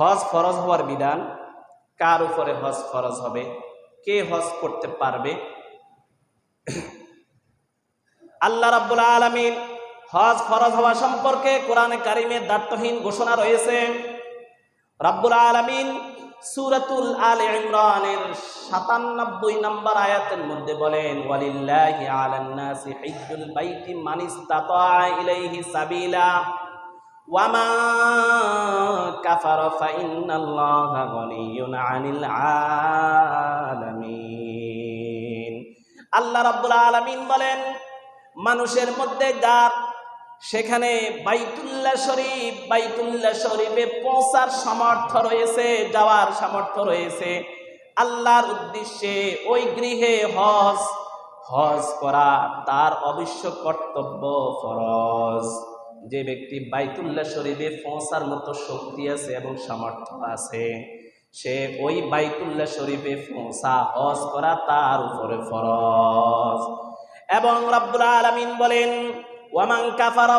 হজ ফরজ হওয়ার বিধান? কার উপরে হজ ফরজ হবে? কে হজ করতে পারবে? আল্লাহ রাব্বুল আলামিন হজ ফরজ হওয়া সম্পর্কে কোরআনে কারিমে দায়িত্বহীন ঘোষণা রয়েছে। রাব্বুল আলামিন সূরাতুল আলে ইমরানের সাতানব্বই নম্বর আয়াতের মধ্যে বলেন, ওয়ালিল্লাহি আলান নাসি হিজ্জুল বাইতি মান ইসতাতা ইলাইহি সাবিলা। ওয়ামা আনিল আল্লাহ রাব্বুল আলামিন বলেন, মানুষের মধ্যে যার সেখানে বাইতুল্লাহ শরীফ, বাইতুল্লাহ শরীফে পৌঁছার সামর্থ্য রয়েছে, যাওয়ার সামর্থ্য রয়েছে, আল্লাহর উদ্দেশ্যে ওই গৃহে হজ হজ করা তার অবশ্য কর্তব্য ফরজ। যে ব্যক্তি বাইতুল্লাহ শরীফে পৌঁছার মতো শক্তি আছে এবং সামর্থ্য আছে, সে ওই বাইতুল্লাহ শরীফে পৌঁছা হজ করা তার উপরে ফরজ। এবং রব্বুল আলামিন বলেন, ওয়ামান কাফারা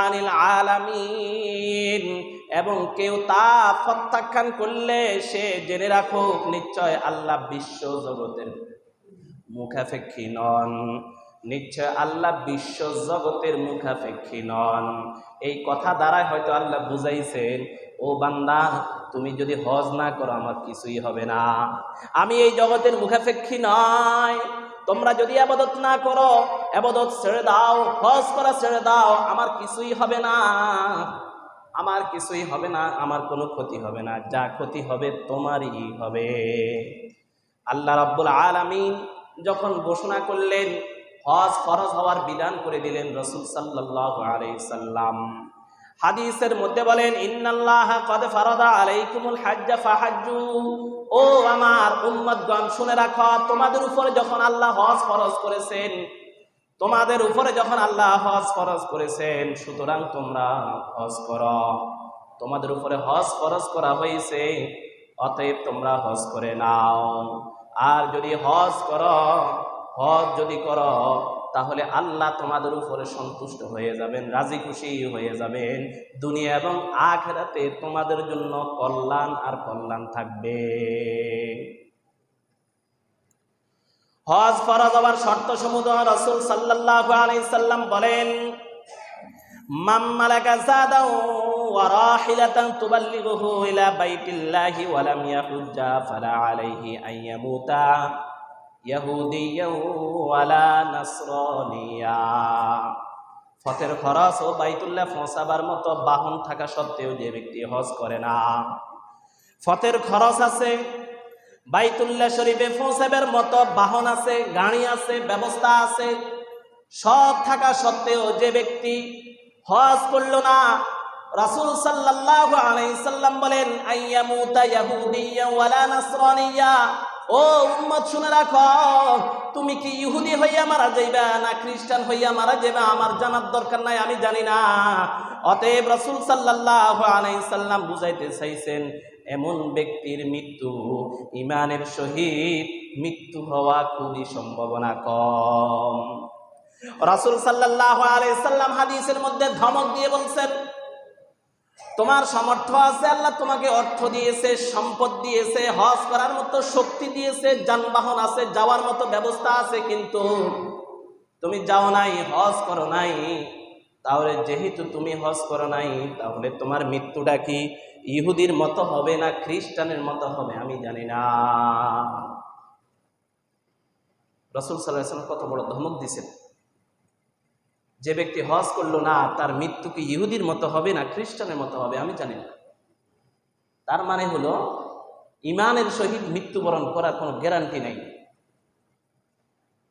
আনিল আলামিন। এবং কেউ তা প্রত্যাখ্যান করলে সে জেনে রাখুক, নিশ্চয় আল্লাহ বিশ্ব জগতের মুখাপেক্ষী নন। নিশ্চয় আল্লাহ বিশ্ব জগতের মুখাপেক্ষী নন। এই কথা দ্বারাই হয়তো আল্লাহ বুঝাইছেন, ও বান্দা, তুমি যদি হজ না করো, আমার কিছুই হবে না। আমি এই জগতের মুখাপেক্ষী নয় তোমরা যদি আবাদত না করো, আবাদত ছেড়ে দাও, হজ করা ছেড়ে দাও, আমার কিছুই হবে না। আমার কিছুই হবে না, আমার কোনো ক্ষতি হবে না। যা ক্ষতি হবে, তোমারই হবে। আল্লাহ রাব্বুল আলামিন যখন ঘোষণা করলেন হজ ফরজ হওয়ার বিধান করে দিলেন রসুল সাল্লাল্লাহু আলাইহি সাল্লাম। হাদিসের মধ্যে বলেন, ইন্নাল্লাহ কদ ফারাদা আলাইকুমুল হাজ্জা ফাহাজ্জু। ও আমার উম্মতগণ, শুনে রাখো, তোমাদের উপরে যখন আল্লাহ হজ ফরজ করেছেন, তোমাদের উপরে যখন আল্লাহ হজ ফরজ করেছেন, সুতরাং তোমরা হজ করো। তোমাদের উপরে হজ ফরজ করা হয়েছে, অতএব তোমরা হজ করে নাও। আর যদি হজ করো হজ যদি করো, তাহলে আল্লাহ তোমাদের উপরে সন্তুষ্ট হয়ে যাবেন, রাজি খুশি হয়ে যাবেন। দুনিয়া এবং আখেরাতে তোমাদের জন্য কল্যাণ আর কল্যাণ থাকবে। হজ ফরজ হওয়ার শর্ত সমূহ রসুল সাল্লাল্লাহু আলাইহি সাল্লাম বলেন মালাকা জাদাও ওয়া রাহিলাতান তুবাল্লিগুহু ইলা বাইতিল্লাহি ওয়া লাম ইয়াহুজ্জা ফালা আলাইহি ফতের খরচ ও বাইতুল্লাহ পৌঁছাবার মতো বাহন থাকা সত্ত্বেও যে ব্যক্তি হজ করে না। ফতের খরচ আছে, বাইতুল্লাহ শরীফে পৌঁছাবার মতো বাহন আছে, গাড়ি আছে, ব্যবস্থা আছে, সব থাকা সত্ত্বেও যে ব্যক্তি হজ করল না, রাসূল সাল্লাল্লাহু আলাইহি সাল্লাম বলেন, আইয়ামুতা ইয়াহুদিয়া ওয়ালা নাসরানিয়া। ও উম্মত শুনে রাখো, তুমি কি ইহুদি হইয়া মারা যাইবা না খ্রিস্টান হইয়া মারা যাইবা? আমার জানার দরকার নাই, আমি জানি না। অতএব রাসূল সাল্লাল্লাহু আলাইহি সাল্লাম বুঝাইতে চাইছেন, এমন ব্যক্তির মৃত্যু ইমানের সহিত মৃত্যু হওয়া খুবই সম্ভাবনা কম। রাসূল সাল্লাল্লাহু আলাইসাল্লাম হাদিসের মধ্যে ধমক দিয়ে বলছেন তোমার সামর্থ্য আছে, আল্লাহ তোমাকে অর্থ দিয়েছে, সম্পদ দিয়েছে, হজ করার মতো শক্তি দিয়েছে, যানবাহন আছে, যাওয়ার মতো ব্যবস্থা আছে, কিন্তু তুমি যাও নাই, হজ করো নাই, তাহলে যেহেতু তুমি হজ করো নাই, তাহলে তোমার মৃত্যুটা কি ইহুদির মতো হবে না খ্রিস্টানের মতো হবে, আমি জানি না। রসুল সাল্লাহ কত বড় ধমক দিছেন যে ব্যক্তি হজ করল না, তার মৃত্যু কি ইহুদির মতো হবে না খ্রিস্টানের মতো হবে? আমি জানি না। তার মানে হলো, ইমানের সহিত মৃত্যুবরণ করার কোনো গ্যারান্টি নেই।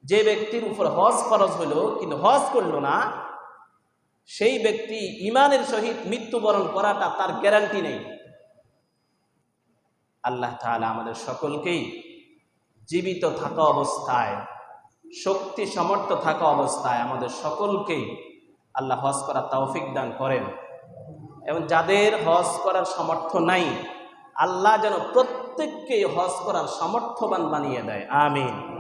যে ব্যক্তির উপর হজ ফরজ হলো, কিন্তু হজ করল না, সেই ব্যক্তি ইমানের সহিত মৃত্যুবরণ করাটা তার গ্যারান্টি নেই। আল্লাহ তাআলা আমাদের সকলকেই জীবিত থাকা অবস্থায় শক্তি সমর্থ থাকা অবস্থায় আমাদের সকলকেই আল্লাহ হজ করার তৌফিক দান করেন। এবং যাদের হজ করার সামর্থ্য নাই, আল্লাহ যেন প্রত্যেককেই হজ করার সামর্থ্যবান বানিয়ে দেয়। আমিন।